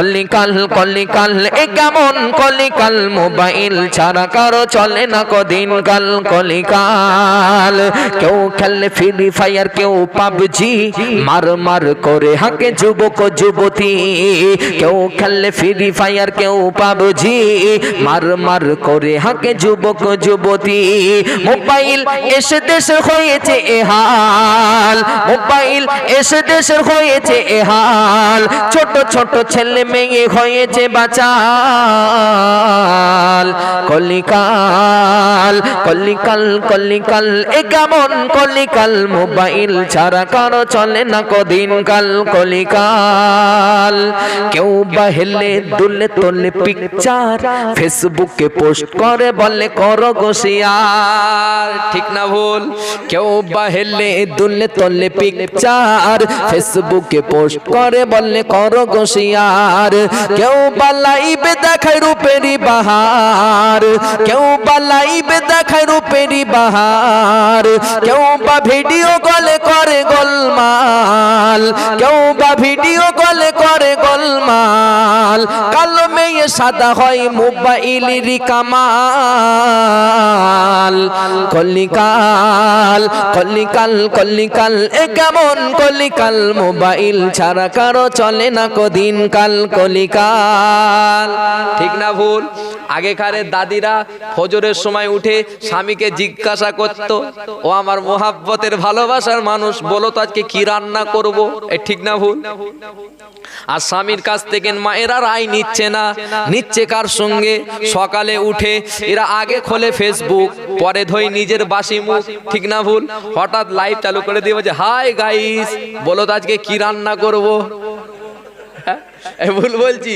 কলিকাল কলিকাল, এ কেমন কলিকাল? মোবাইল ছাড়া কারও চলে না কদিন কাল কলিকাল। কেউ খেলে ফ্রি ফায়ার কেউ পাবজি, মার মার করে হাকে যুবক, যুবতী। কেউ খেলে ফ্রি ফায়ার কেউ পাবজি, মার মার করে হাকে যুবক, যুবতী। মোবাইল এসে দেশে হয়েছে এ হাল। মোবাইল এসে দেশের হয়েছে এ হাল। ছোট ছোট ছেলে মেয়ে হয়েছে বাচাল। কলিকাল কলিকাল কলিকাল, এ কেমন কলিকাল? মোবাইল ছাড়া কারও চলে না কদিন কাল কলিকাল, কেউ বা হেলে দুলে তোলে পিকচার ফেসবুকে পোস্ট করে বলে, করো গোসিয়ার ঠিক না ভুল? কেউ বা হেলে দুলে তোলে পিকচার ফেসবুকে পোস্ট করে বলে, করো গোসিয়ার কেউ বা লাইভে দেখায় রূপেরই বাহার কেউ বা লাইভে দেখায় রূপেরই বাহার কেউ বা ভিডিও কলে করে গোলমাল কেউ বা ভিডিও কলে করে গোলমাল। কালো মেয়ে সাদা হয় মোবাইল কামাল। কলিকাল কলিকাল কলিকাল, এ কেমন কলিকাল? মোবাইল ছাড়া কারও চলে না কদিন কাল কলিকাল। ঠিক না ভুল? আগেকারের দাদিরা ফজরের সময় উঠে স্বামীকে জিজ্ঞাসা করত, ও আমার মোহাব্বতের ভালোবাসার মানুষ, বলো তো আজকে কি রান্না করব? এ ঠিক না ভুল? আর স্বামীর কাছ থেকে মায়েরা রায় নিচ্ছে না। নিচ্ছে কার সঙ্গে? সকালে উঠে এরা আগে খোলে ফেসবুক পরে ধই নিজের বাসি মুখ, ঠিক না ভুল? হঠাৎ লাইভ চালু করে দিয়ে বলছে হাই গাইস বলো তো আজকে কি রান্না করব? ভুল বলছি।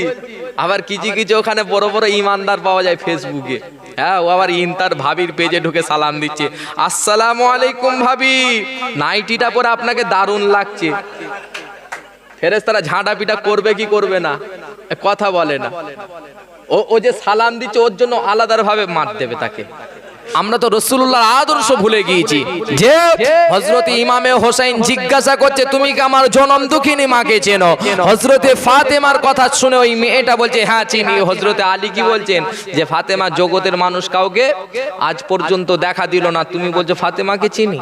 আবার কিছু কিছু ওখানে বড় বড় ইমানদার পাওয়া যায় ফেসবুকে। হ্যাঁ ও আবার ইনতার ভাবির পেজে ঢুকে সালাম দিচ্ছে। আসসালামু আলাইকুম ভাবি। নাইটিটা পরে আপনাকে দারুণ লাগছে। ফেরেস্তারা ঝাঁটা পিটা করবে কি করবে না? কথা বলে না। ও ও যে সালাম দিচ্ছে ওর জন্য আলাদার ভাবে মার দেবে তাকে। আমরা তো রসুল্লাহর আদর্শ ভুলে গিয়েছি। যে হজরত ইমামে হোসাইন জিজ্ঞাসা করছে, তুমি কি আমার জনম দুঃখিনী মাকে চেনো? হজরতে ফাতেমার কথা শুনে ওই মেয়েটা বলছে হ্যাঁ চিনি। হজরতে আলী কি বলছেন? যে ফাতেমা জগতের মানুষ কাউকে আজ পর্যন্ত দেখা দিল না। তুমি বলছো, ফাতেমাকে চিনি?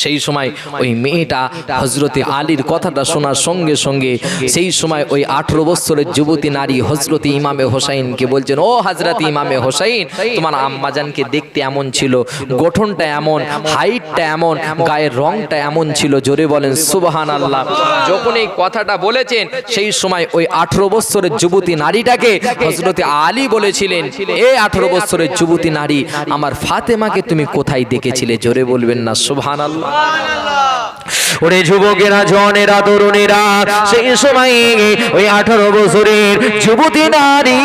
সেই সময় ওই মেয়েটা হজরতে আলীর কথাটা শোনার সঙ্গে সঙ্গে সেই সময় ওই আঠেরো বছরের যুবতী নারী হজরতে ইমামে হোসাইনকে বলছেন, ও হজরত ইমামে হোসাইন, তোমার আম্মাজানকে দেখতে এমন ছিল, গঠনটা এমন, হাইটটা এমন, গায়ের রংটা এমন ছিল, জোরে বলেন সুবহান আল্লাহ যখন এই কথাটা বলেছেন, সেই সময় ওই আঠেরো বছরের যুবতী নারীটাকে হজরতে আলী বলেছিলেন, এ আঠেরো বছরের যুবতী নারী, আমার ফাতেমাকে তুমি কোথায় দেখেছিলে? জোরে বলবেন না সুবহান আল্লাহ ওরে যুবকেরা জনেরা তরুণেরা, সেই সময় ওই আঠারো বছরের যুবতী নারী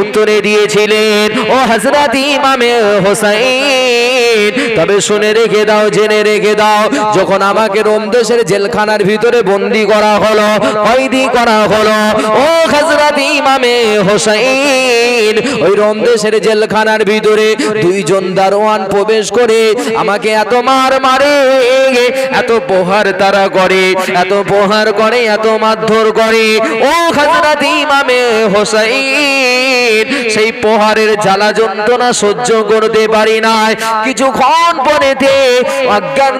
উত্তরে দিয়েছিলেন, ও হাজরাত ইমামে হোসাইন, তবে শুনে রেখে দাও, জেনে রেখে দাও, যখন আমাকে রোম দেশের জেলখানার ভিতরে বন্দি করা হলো কয়দি করা হলো, ও হাজরাত ইমামে হোসাইন, ওই রোম দেশের জেলখানার ভিতরে দুইজন দারোয়ান প্রবেশ করে আমাকে এত মার মারে এত পোহার তারা করে এত পোহার করে এত মারধর করে ও হোসাইন, সেই পোহারের জ্বালা যন্ত্রণা সহ্য করতে পারি না কিছুক্ষণ পরেতে অজ্ঞান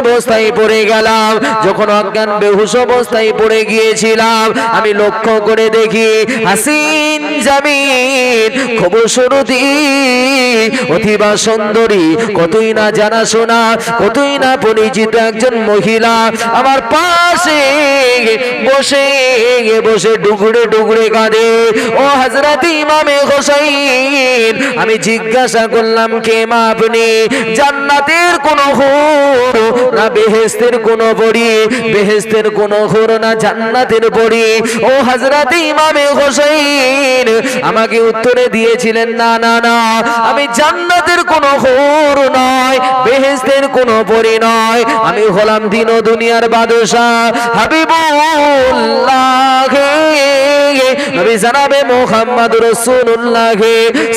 অবস্থায় পড়ে গেলাম। যখন অজ্ঞান বেহুশ অবস্থায় পড়ে গিয়েছিলাম, আমি লক্ষ্য করে দেখি হাসিন জামিন, খবর শুরুতি অথিবা সুন্দরী, কতই না জানা শোনা কতই না পরিচিত একজন মহিলা আমার পাশে বসে বসে ডুগড়ে ডুগড়ে কাঁদে। ও হাজরাত ইমামে হোসাইন, আমি জিজ্ঞাসা করলাম, কে মা আপনি? জান্নাতের কোন হোর না বেহেস্তের কোন বড়ি বেহেস্তের কোন হোর না, জান্নাতের বড়ি ও হাজরাত ইমামে হোসাইন আমাকে উত্তরে দিয়েছিলেন, না না না, আমি জান্নাতের কোন হোর নয় বেহেস্তের কোন পরি নয়। আমি হলাম দিন দুনিয়ার বাদশাহ। হাবিবুল্লাহ। নবী জানাবে মোহাম্মদ রসুল্লাহ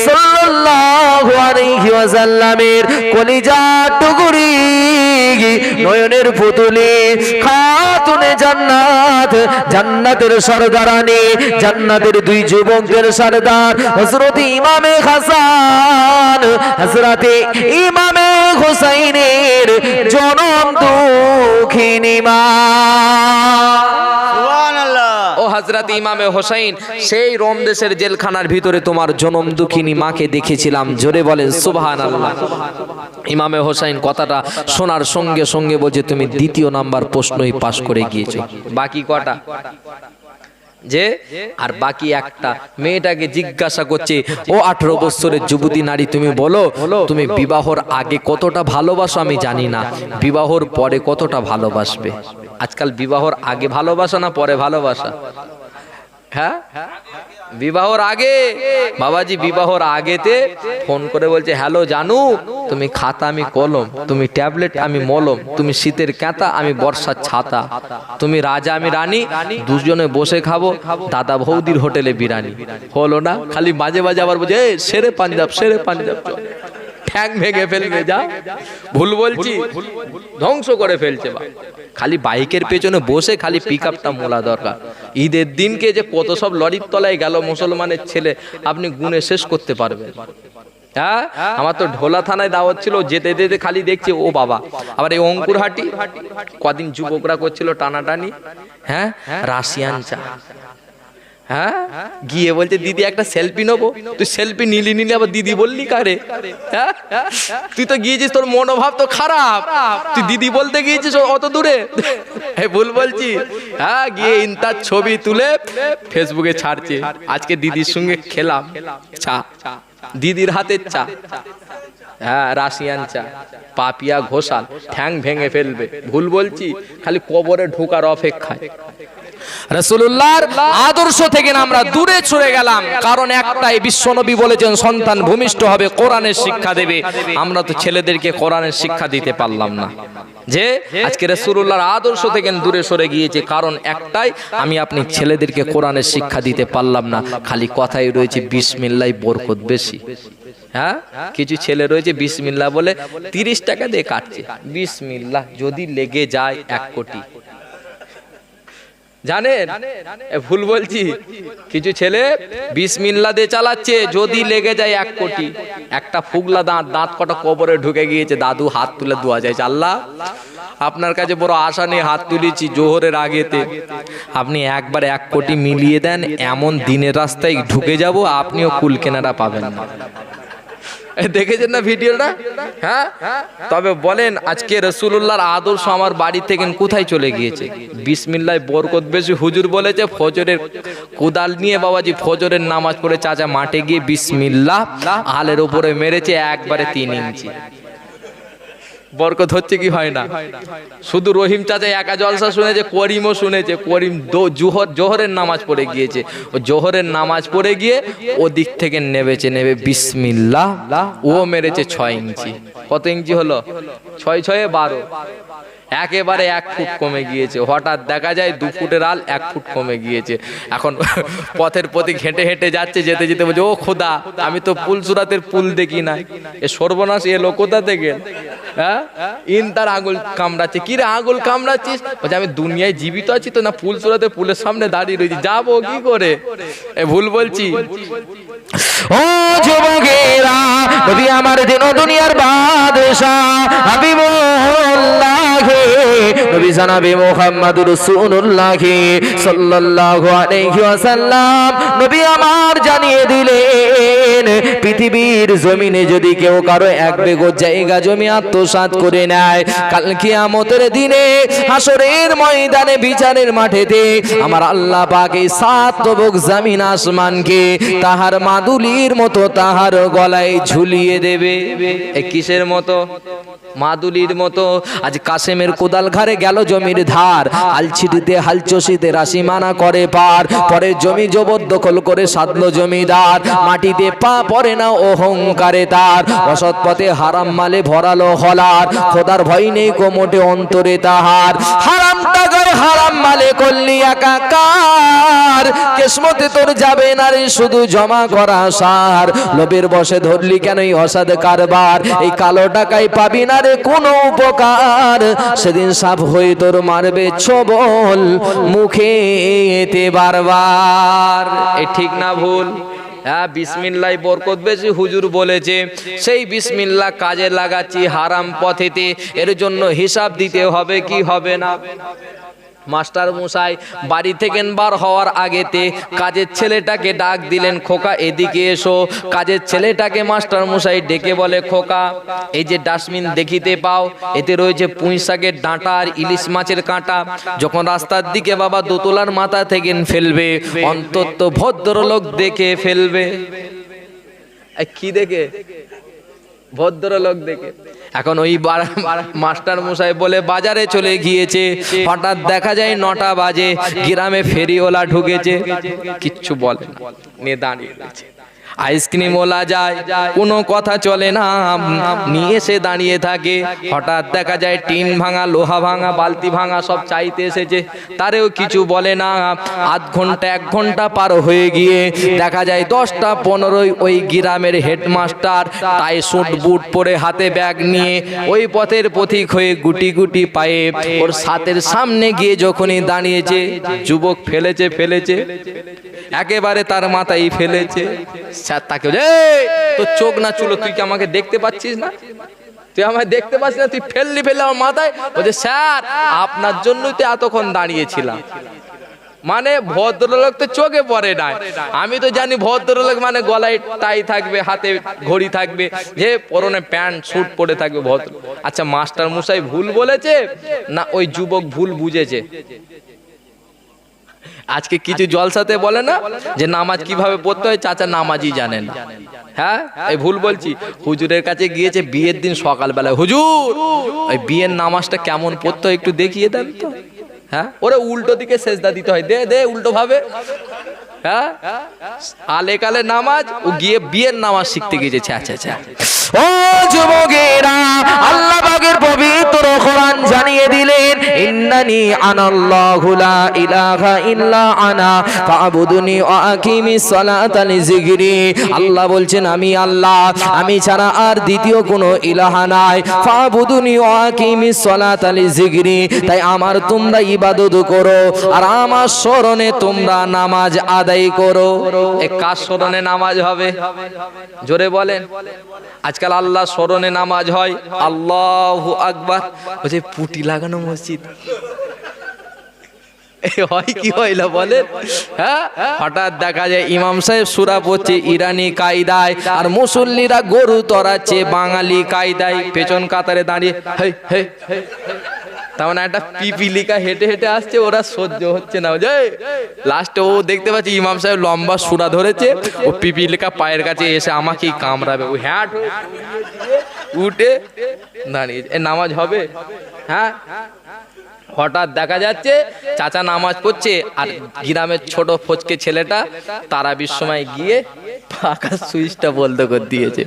সাল্লাল্লাহু আলাইহি ওয়াসাল্লামের কলিজা টুকুরি নয়নের পুতুলি খাতুনে জান্নাত জান্নাতের সরদারানি জান্নাতের দুই যুবকের সরদার হযরত ইমামে হাসান হযরতে ইমামে হুসাইনের জনম দুঃখিনী মা। হাজরাত ইমামে হোসাইন সেই রোম দেশের জেলখানার ভিতরে তোমার জনম দুঃখিনী মাকে দেখেছিলাম। জোরে বলেন সুবহান আল্লাহ ইমামে হোসাইন কথাটা শোনার সঙ্গে সঙ্গে বলছে তুমি দ্বিতীয় নাম্বার প্রশ্নই পাশ করে গিয়েছো। বাকি কটা? যে, আর বাকি একটা মেয়েটাকে জিজ্ঞাসা করছে, ও আঠারো বছরের যুবতী নারী, তুমি বলো, তুমি বিবাহর আগে কতটা ভালোবাসো আমি জানি না। বিবাহর পরে কতটা ভালোবাসবে? আজকাল বিবাহর আগে ভালোবাসা না পরে ভালোবাসা? হ্যাঁ? বিবাহর আগে? বাবাজি বিবাহর আগেতে ফোন করে বলছে হ্যালো জানু তুমি খাতা আমি কলম তুমি ট্যাবলেট আমি মলম তুমি শীতের ক্যাতা আমি বর্ষার ছাতা তুমি রাজা আমি রানী দুজনে বসে খাব দাদা বৌদির হোটেলে বিরানি হলো না? খালি মাঝে মাঝে আবার বলছে "এই, সেরে পাঞ্জাব সেরে পাঞ্জাব। ঠ্যাং ভেঙে ফেলবে যা। ভুল বলছি। ধ্বংস করে ফেলছে বা। খালি বাইকের পেছনে বসে খালি পিক আপটা মোলা দরকার। ঈদের দিনকে যে কত সব লরির তলায় গেল মুসলমানের ছেলে আপনি গুনে শেষ করতে পারবেন। হ্যাঁ? আমার তো ঢোলা থানায় দাওয়াত ছিল যেতে যেতে খালি দেখছি ও বাবা। আবার এই অঙ্কুরহাটি কদিন যুবকরা করছিল টানাটানি হ্যাঁ? রাশিয়ান চা। হ্যাঁ? গিয়ে বলছে, দিদি, একটা সেলফি নেব। তুই সেলফি নিলি নিলি, আবার দিদি বললি কারে? হ্যাঁ? তুই তো গিয়েছিস, তোর মনোভাব তো খারাপ। তুই দিদি বলতে গিয়েছিস অত দূরে? ভুল বলছি। হ্যাঁ গিয়ে ইনতার ছবি তুলে ফেসবুকে ছাড়ছে। আজকে দিদির সঙ্গে খেলাম চা। দিদির হাতের চা। হ্যাঁ রাশিয়ান চা। পাপিয়া ঘোষাল। ঠ্যাং ভেঙে ফেলবে। ভুল বলছি, খালি কবরে ঢোকার অপেক্ষায়। রসুল্লাহর আদর্শ থেকে আমরা দূরে চলে গেলাম। কারণ একটাই, বিশ্বনবী বলেছেন, সন্তান ভূমিষ্ঠ হবে, কোরআনের শিক্ষা দেবে। আমরা তো ছেলেদেরকে কোরআনের শিক্ষা দিতে পারলাম না। যে আজকে রসুল্লাহর আদর্শ থেকে দূরে সরে গিয়েছে, কারণ একটাই, আমি আপনি ছেলেদেরকে কোরআনের শিক্ষা দিতে পারলাম না। খালি কথাই রয়েছে বিসমিল্লাই বরকত বেশি। হ্যাঁ? কিছু ছেলে রয়েছে বিসমিল্লা বলে তিরিশ টাকা দিয়ে কাটছে। বিসমিল্লা যদি লেগে যায় এক কোটি। জানেন? ভুল বলছি। কিছু ছেলে বিসমিল্লা দিয়ে চালাচ্ছে, যদি লেগে যায় এক কোটি। একটা ফুগলা দাঁত দাঁত কটা কবরে ঢুকে গিয়েছে, দাদু হাত তুলে দোয়া যায় আল্লাহ, আপনার কাছে বড় আশা নেই হাত তুলেছি জোহরের আগেতে। আপনি একবার এক কোটি মিলিয়ে দেন, এমন দিনের রাস্তায় ঢুকে যাব, আপনিও কুল কেনারা পাবেন না। দেখেছেন না ভিডিওটা? হ্যাঁ? তবে বলেন, আজকে রসুল্লাহর আদর্শ আমার বাড়ি থেকে কোথায় চলে গিয়েছে? বিসমিল্লায় বরকত বেশি। হুজুর বলেছে, ফজরের কোদাল নিয়ে বাবাজি ফজরের নামাজ পড়ে চাচা মাঠে গিয়ে বিসমিল্লাহ আলের ওপরে মেরেছে, একবারে তিন ইঞ্চি। বরকত হচ্ছে কি হয় না? শুধু রহিম চাচা একা জলসা শুনেছে, করিমও শুনেছে। করিম জোহর, জোহরের নামাজ পড়ে গিয়েছে। ও জোহরের নামাজ পড়ে গিয়ে ও দিক থেকে নেবেছে নেবে বিসমিল্লাহ। ও মেরেছে ছয় ইঞ্চি। কত ইঞ্চি হলো? ছয়, ছয়ে বারো। একেবারে এক ফুট কমে গিয়েছে। হঠাৎ দেখা যায় দু ফুটের আল এক ফুট কমে গিয়েছে। এখন পথের প্রতি ঘেঁটে হেঁটে যাচ্ছে, যেতে যেতে বলছে, ও খোদা, আমি তো পুল সুরাতের পুল দেখি না। এ সর্বনাশ এলো কোথা থেকে? হ্যাঁ? ইন তার আঙুল কামড়াচ্ছে। কি রে, আঙুল কামড়াচ্ছিস? বলছে, আমি দুনিয়ায় জীবিত আছি তো না পুল সুরাতে পুলের সামনে দাঁড়িয়ে রয়েছি। যাব কি করে? এ ভুল বলছি। ও যুবকেরা, নবী আমার দিন দুনিয়ার বাদশাহ হাবিবুল্লাহ। নবী জানাবে সাল্লাল্লাহু আলাইহি ওয়াসাল্লাম। আমার জানিয়ে দিলেন, পৃথিবীর জমিনে যদি কেউ কারও এক বেগো জায়গা জমি আত্মসাৎ করে নেয়, কাল কিয়ামতের দিনে হাসরের ময়দানে বিচারের মাঠেতে আমার আল্লাহ পাক সাত তবক জামিন আসমানকে তাহার মাদুলির মতো তাহার গলায় ঝুলিয়ে দেবে। কিসের মতো? মাদুলির মতো। আজ কাসেমের কোদাল ঘাড়ে গেল জমির ধার। আলছিটিতে হালচষিতে রাশি মানা করে পার। পরে জমি জবরদখল করে সাধলো জমিদার। মাটিতে পা পড়ে না অহংকারে তার। অসৎ পথে হারাম মালে ভরালো হলার। খোদার ভয় নেই কোমটে অন্তরে তাহার। হারাম টাকার হারাম মালে করলি একাকার। কেসমতে তোর যাবে না রে, শুধু জমা করা সার লোভের বসে ধরলি কেন এই অসাদ কারবার? এই কালো টাকায় পাবি না রে কোনো উপকার। সেদিন সাপ হয়ে তোর মারবে ছবল মুখে এতে বারবার। এ ঠিক না ভুল? হ্যাঁ বিসমিল্লাহ বরকত বেশি হুজুর বলেছে। সেই বিসমিল্লাহ কাজে লাগাচ্ছি হারাম পথেতে। এর জন্য হিসাব দিতে হবে কি হবে না? মাস্টার মশাই, বাড়ি থেকে বার হওয়ার আগেতে কাজের ছেলেটাকে ডাক দিলেন, খোকা, এদিকে এসো। কাজের ছেলেটাকে মাস্টার মশাই ডেকে বলে, খোকা, এই যে ডাস্টবিন দেখিতে পাও, এতে রয়েছে পুঁই শাকের ডাঁটা আর ইলিশ মাছের কাঁটা। যখন রাস্তার দিকে বাবা দোতলার মাথা থেকে ফেলবে, অন্তত ভদ্রলোক দেখে ফেলবে। কি দেখে? ভদ্রলোক দেখে। এখন ওই মাস্টার মশাই বলে, বাজারে চলে গিয়েছে। হঠাৎ দেখা যায় নটা বাজে। গ্রামে ফেরিওলা ঢুকেছে। কিচ্ছু বলে নিয়ে দাঁড়িয়ে আইসক্রিম ওলা যায়, কোনো কথা চলে না, নিয়ে এসে দাঁড়িয়ে থাকে। হঠাৎ দেখা যায় টিন ভাঙা, লোহা ভাঙা, বালতি ভাঙা সব চাইতে এসেছে। তারেও কিছু বলে না। আধ ঘণ্টা, এক ঘণ্টা পার হয়ে গিয়ে দেখা যায় দশটা পনেরোই ওই গ্রামের হেডমাস্টার তাই সুট, বুট পরে হাতে ব্যাগ নিয়ে ওই পথের পথিক হয়ে গুটি গুটি পায়ে ওর সাথের সামনে গিয়ে যখনই দাঁড়িয়েছে, যুবক ফেলেছে ফেলেছে। একেবারে তার মাথায় ফেলেছে। তাকে বলে, তোর চোখ না চুলো তুই কি আমাকে দেখতে পাচ্ছিস না? তুই আমায় দেখতে পাচ্ছিস না? তুই ফেললি ফেললি আমার মাথায়? বলছে স্যার আপনার জন্যই তো এতক্ষণ দাঁড়িয়েছিলাম। মানে ভদ্রলোক তো চোখে পড়ে না আমি তো জানি ভদ্রলোক মানে গলায় টাই থাকবে হাতে ঘড়ি থাকবে যে পরনে প্যান্ট স্যুট পরে থাকবে ভদ্র আচ্ছা মাস্টার মশাই ভুল বলেছে না ওই যুবক ভুল বুঝেছে? আজকে কিছু জলসাতে বলে না যে নামাজ কীভাবে পড়তে হয় চাচা নামাজই জানেন। হ্যাঁ? এই ভুল বলছি। হুজুরের কাছে গিয়েছে বিয়ের দিন সকালবেলায়। হুজুর! ওই বিয়ের নামাজটা কেমন পড়তে হয় একটু দেখিয়ে দেন তো। হ্যাঁ? ওরা উল্টো দিকে সেজদা দিতে হয়। দে দে উল্টো ভাবে হ্যাঁ? নামাজ ও গিয়ে বিয়ের নামাজ শিখতে গিয়েছে আচ্ছা আচ্ছা। ও যুবকেরা, আল্লাহ পবিত্র কোরআন জানিয়ে দিলেন, ইন্নানি ইলাহা ইল্লা আনা, ফাবুদুনি ওয়া সালাতা আল্লাহ বলছেন, আমি আল্লাহ, আমি ছাড়া আর দ্বিতীয় কোনো ইলাহা নাই, ফাবুদুনি ওয়া আকিমিস সালাতা লিযিকরি। তাই আমার তোমরা ইবাদত করো, আর আমার স্মরণে তোমরা নামাজ আদায় করো এ কার স্মরণে নামাজ হবে? জোরে বলেন। আজকাল আল্লাহ স্মরণে নামাজ হয়। আল্লাহ আকবার। বলছে পুটি লাগানো মসজিদ। হয় কি না বলেন? হ্যাঁ? হঠাৎ দেখা যায় ইমাম সাহেব সুরা পড়ছে ইরানি কায়দায় আর মুসল্লিরা গরু তরাচ্ছে বাঙালি কায়দায়। পেছন কাতারে দাঁড়িয়ে। তার মানে একটা পিপিলিকা হেঁটে হেঁটে আসছে, ওরা সহ্য হচ্ছে না। যে লাস্টে ও দেখতে পাচ্ছি, ইমাম সাহেব লম্বা সুরা ধরেছে, ও পিপিলিকা পায়ের কাছে এসে আমাকেই কামড়াবে। ও হ্যাঁ উঠে দাঁড়িয়ে নামাজ হবে। হ্যাঁ? হঠাৎ দেখা যাচ্ছে, চাচা নামাজ পড়ছে, আর গ্রামের ছোট ফচকে ছেলেটা তারা বিশ্বময় গিয়ে পাকা সুইচটা বন্ধ করে দিয়েছে।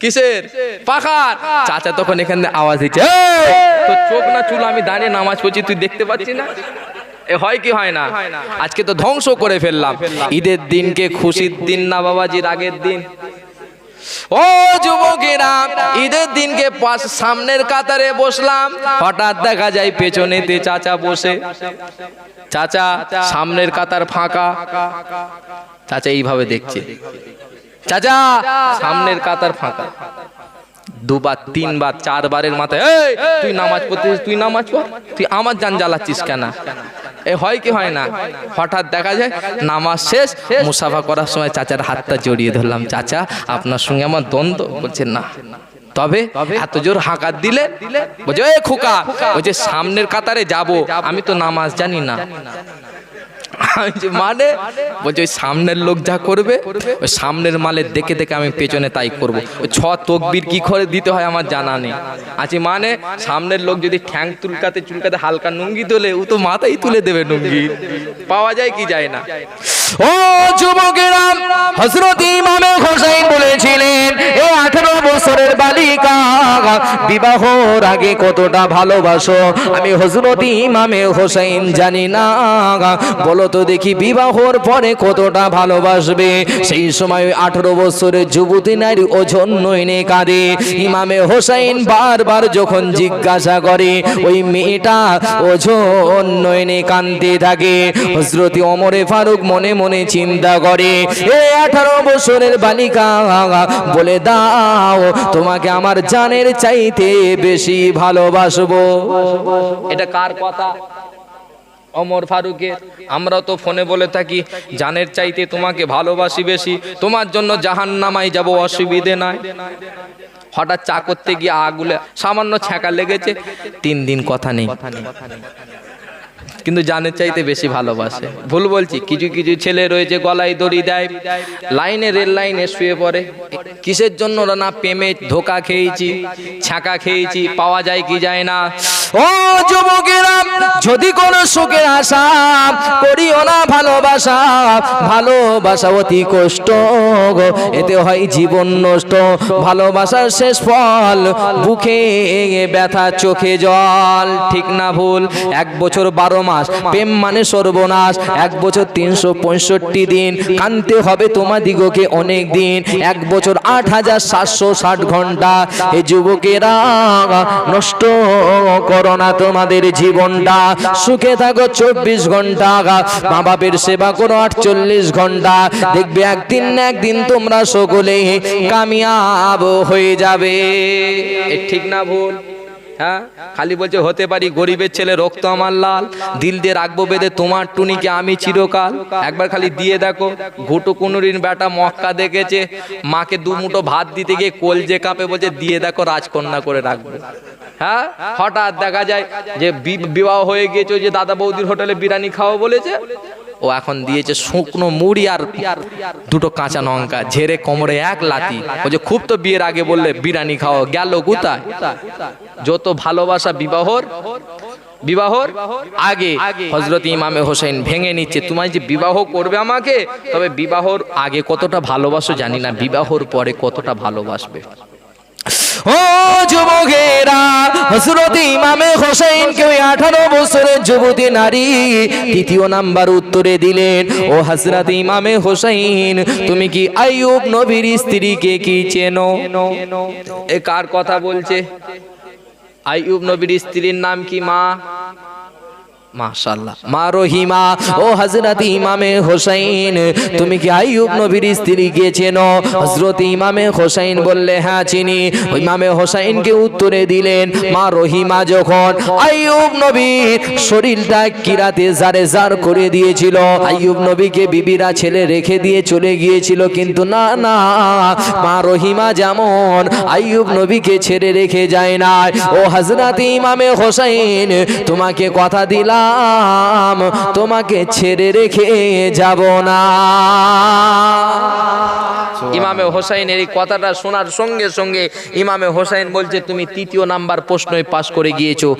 কিসের? পাখার। চাচা তখন এখানে আওয়াজ দিচ্ছে "এই, তোর চোখ না চুল আমি দাঁড়িয়ে নামাজ পড়ছি তুই দেখতে পাচ্ছিস না? হয় কি হয় না? আজকে তো ধ্বংস করে ফেললাম। ঈদের দিনকে খুশির দিন না বাবাজির আগের দিন। ও যুবকেরা ঈদের দিনকে পাশ সামনের কাতারে বসলাম। হঠাৎ দেখা যায় পেছনেতে চাচা বসে। চাচা সামনের কাতার ফাঁকা। চাচা এইভাবে দেখছে। চাচা সামনের কাতার ফাঁকা। দুবার তিনবার চারবারের মাথায় এই তুই নামাজ পড়তে তুই নামাজ পড় তুই আমার জান জ্বালাচ্ছিস কেন? এ হয় কি হয় না? হঠাৎ দেখা যায় নামাজ শেষ মুসাফা করার সময় চাচার হাতটা জড়িয়ে ধরলাম। চাচা আপনার সঙ্গে আমার দ্বন্দ্ব। বলছেন না। তবে এত জোর হাঁকাত দিলে? বলছে এ খোকা। বলছে সামনের কাতারে যাব। আমি তো নামাজ জানি না। আমি মানে? বলছে, ওই সামনের লোক যা করবে, ওই সামনের মালে দেখে দেখে আমি পেছনে তাই করব। ছ তকবির কি করে দিতে হয় আমার জানা নেই। আছে মানে সামনের লোক যদি ঠ্যাং চুলকাতে চুলকাতে হালকা নুঙ্গি তোলে, ও তো মাথাই তুলে দেবে নুঙ্গি। পাওয়া যায় কি যায় না? ও যুবকেরা হজরত ইমামে হোসেন বলেছিলেন এই আঠারো বছরের বালিকা বিবাহর আগে কতটা ভালোবাসো? আমি হজরত ইমামে হোসেন জানি না, বলো তো দেখি বিবাহর পরে কতটা ভালোবাসবে? সেই সময় আঠারো বছরের যুবতী নারী ওজন নইনে কাঁদে। ইমামে হোসেন বারবার যখন জিজ্ঞাসা করে, ওই মেয়েটা ওজন নয়নে কান্দতে থাকে? হজরতি অমরে ফারুক মনে মনে চিন্তা করে, এ আঠারো বছরের বালিকা, বলে দাও, তোমাকে আমার জানের চাইতে বেশি ভালোবাসবো। এটা কার কথা? অমর ফারুকের। আমরা তো ফোনে বলে থাকি, জানের চাইতে তোমাকে ভালোবাসি বেশি, তোমার জন্য জাহান নামাই যাব, অসুবিধে নাই। হঠাৎ চা করতে গিয়ে আগুলে সামান্য ছ্যাঁকা লেগেছে, তিন দিন কথা নেই। কিন্তু জানের চাইতে বেশি ভালোবাসে। ভুল বলছি, কিছু কিছু ছেলে রয়েছে, গলায় দড়ি দেয়, লাইনে রেল লাইনে শুয়ে পড়ে। কিসের জন্য না প্রেমে ধোকা খেয়েছি, ছাকা খেয়েছি, পাওয়া যায় কি যায় না? ও যুবকেরা, যদি কোনো সুখের আশা করিও না ভালোবাসা ভালোবাসা অতি কষ্ট এতে হয় জীবন নষ্ট, ভালোবাসার শেষ ফল বুকে ব্যথা, চোখে জল, ঠিক না ভুল? এক বছর বারো মাস প্রেম মানে সর্বনাশ। এক বছর তিনশো পঁয়ষট্টি দিন কানতে হবে তোমাদিগকে অনেক দিন। এক বছর আট হাজার সাতশো ষাট ঘণ্টা এই যুবকেরা নষ্ট করো না তোমাদের জীবনটা। সুখে থাকো চব্বিশ ঘণ্টা মা বাপের সেবা করো আটচল্লিশ ঘণ্টা। দেখবে একদিন না একদিন তোমরা সকলে কামিয়াব হয়ে যাবে। ঠিক না ভুল? হ্যাঁ? খালি বলছে, হতে পারি গরিবের ছেলে, রক্ত আমার লাল। দিল দিয়ে রাখব বেঁধে তোমার টুনিকে, আমি চিরকাল। একবার খালি দিয়ে দেখো, ঘুটু কুনুরিন বেটা মক্কা দেখেছে। মাকে দু মুঠো ভাত দিতে গিয়ে কলজে কাপে বলছে, দিয়ে দেখো, রাজকন্যা করে রাখব। হ্যাঁ? হঠাৎ দেখা যায় যে বিবাহ হয়ে গিয়েছে যে দাদা বৌদির হোটেলে বিরিয়ানি খাওয়া বলেছে। ও এখন দিয়েছে শুকনো মুড়ি আর দুটো কাঁচা লঙ্কা, ঝেড়ে কোমরে এক লাতি ও যে খুব তো বিয়ের আগে বললে, বিরিয়ানি খাও, গেল কোথায়? যত ভালোবাসা বিবাহর বিবাহর আগে হজরত ইমামে হোসেন ভেঙে নিচ্ছে। তোমায় যে বিবাহ করবে আমাকে, তবে বিবাহর আগে কতটা ভালোবাসো জানি না, বিবাহর পরে কতটা ভালোবাসবে। ও যুবকেরা হজরত আঠারো বছরের যুবতী নারী তৃতীয় নাম্বার উত্তরে দিলেন, ও তুমি কি আইয়ুব নবীর কি চেনো? এ কার কথা বলছে? আইয়ুব নবীর স্ত্রীর নাম কি মা? মাশাল্লাহ মা রহিমা, ও হজরত ইমামে হোসেন তুমি কি আইয়ুব নবীর গিয়েছেন? হজরত হোসেন বললে হ্যাঁ চিনি। হোসেনকে উত্তরে দিলেন, মা রহিমা যখন শরীরটা কিরাতে জারে জার করে দিয়েছিল বিবিরা ছেলে রেখে দিয়ে চলে গিয়েছিল, কিন্তু না না, মা রহিমা যেমন আইয়ুব নবীকে ছেড়ে রেখে যায় না ও হজরত ইমামে হোসেন তোমাকে কথা দিলাম তোমাকে ছেড়ে রেখে যাব না। ইমামে হোসাইনের এই কথাটা শোনার সঙ্গে সঙ্গে ইমামে হোসাইন বলছে, তুমি তৃতীয় নাম্বার প্রশ্নই পাশ করে গিয়েছো।